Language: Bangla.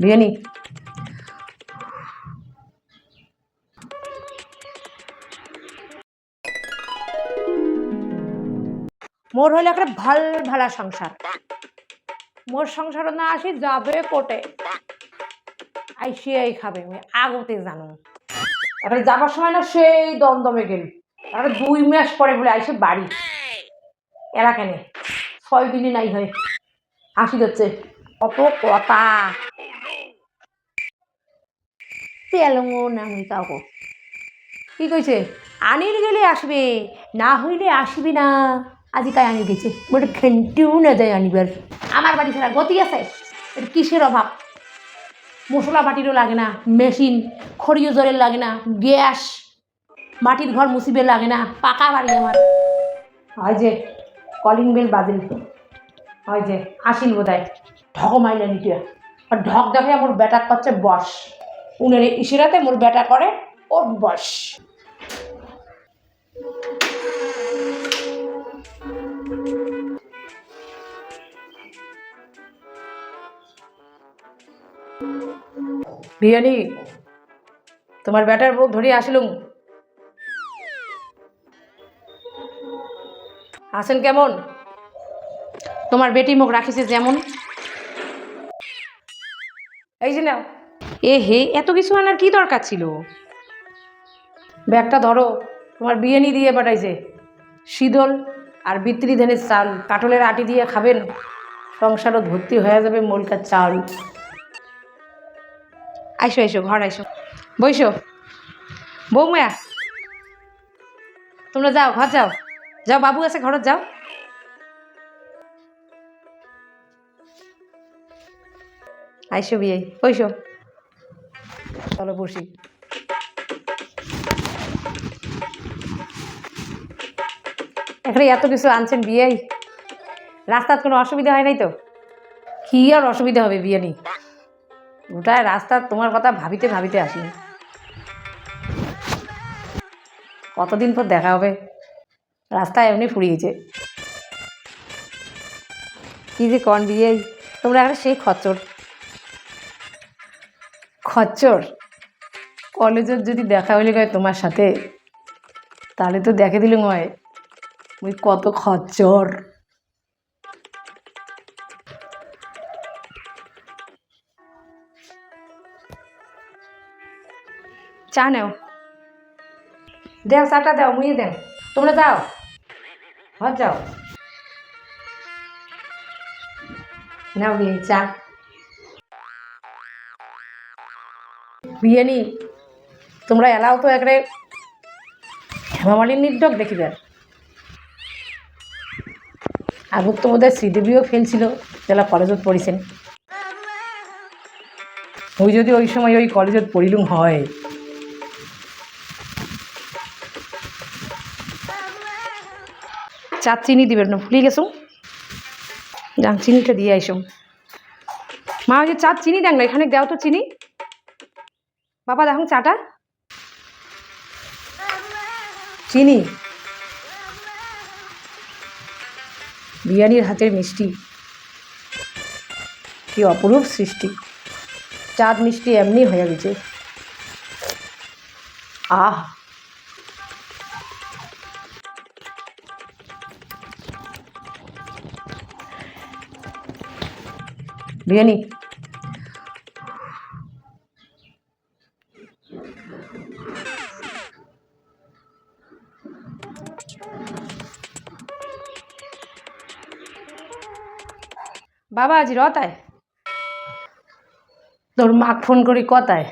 বিরিয়ানি। মোর হইলে একটা ভালো, ভালা সংসার। মোর সংসার না আসি, যাবে কোটে আইসি এই খাবে আগতে জানো। এবারে যাবার সময় না সেই দমদমে গেল। তারপরে দুই মাস পরে বলে আইসে বাড়ি। এরা কেন ছয় দিনই নাই হয়। হাসি যাচ্ছে কত কথা। তেলঙ্গো না হই কাউকে কি কইছে? আনির গেলে আসবে, না হইলে আসবি না। আজি কাই আনি গেছে। মোটে ঘেন্টিও না যায় আনিবার। আমার বাড়ি ছাড়া গতি আছে? এটা কিসের অভাব? মশলা বাটিরও লাগে না, মেশিন, খড়িও জলের লাগে না, গ্যাস, মাটির ঘর মুসিবে লাগে না, পাকা বাড়ি আমার। হয় যে কলিং বেল বাজিল হয় যে, আসিল বোধ হয় ঢক মাইলে নিতে আর ঢক দেখে মোর বেটা করছে বস। উনের ইশিরাতে মোর বেটা করে ওর বস বিয়ানি, তোমার ব্যাটার বুক ধরে আসলুম আছেন কেমন? তোমার বেটি মুখ রাখিছে যেমন। এই যে নাও। এ হে, এত কিছু আনার কি দরকার ছিল? ব্যাগটা ধরো, তোমার বিরিয়ানি দিয়ে পাঠাইছে। শীতল আর বিত্রি ধানের চাল কাটলের আটি দিয়ে খাবেন। সংসারও ভর্তি হয়ে যাবে মলকার চাল। আইসো আইসো, ঘর আইসো। বইসো। বৌমায়া, তোমরা যাও, ঘর যাও। যাও, বাবু আছে ঘরত, যাও। আইসো বিয়ে, বইসো। চলো বসি। এখানে এত কিছু আনছেন বিয়েই? রাস্তার কোনো অসুবিধা হয় নাই তো? কি আর অসুবিধা হবে বিয়ে নেই গোটায় রাস্তা তোমার কথা ভাবিতে ভাবিতে আসি কতদিন পর দেখা হবে? রাস্তায় এমনি ফুরিয়েছে। কি যে কন বিয়ে তোমরা একটা সেই খচ্চর। খচ্চর? কলেজের যদি দেখা হইলে কয় তোমার সাথে, তাহলে তো দেখে দিলুম হয় ওই কত খচ্চর। চা নেও। দেও, চাটা দাও মুইয়ে দেও তোমরা যাও। ঘর যাও। নাও বিয়ে চা। বিরিয়ানি তোমরা এলাও তো একরে। হেমামালিনীর নির্ডক দেখিবে। আগত তো বোধহয় সিডিবিও ফেল ছিল যারা কলেজত পড়িছেন। ওই যদি ওই সময় ওই কলেজত পড়িলুম হয়। চা চিনি দিবেন না, ভুলে গেছো? যান চিনিটা দিয়ে আইসো মা, ওই যে চা চিনি দেন না, এখানে দাও তো চিনি। বাবা, দেখুন চাটা। চিনি? বিরিয়ানির হাতের মিষ্টি। কি অপরূপ সৃষ্টি। চাঁদ মিষ্টি এমনি হয়ে গেছে। আহ! বিরিয়ানি। বাবা আজ রতায় তোর মাক ফোন করি কথায়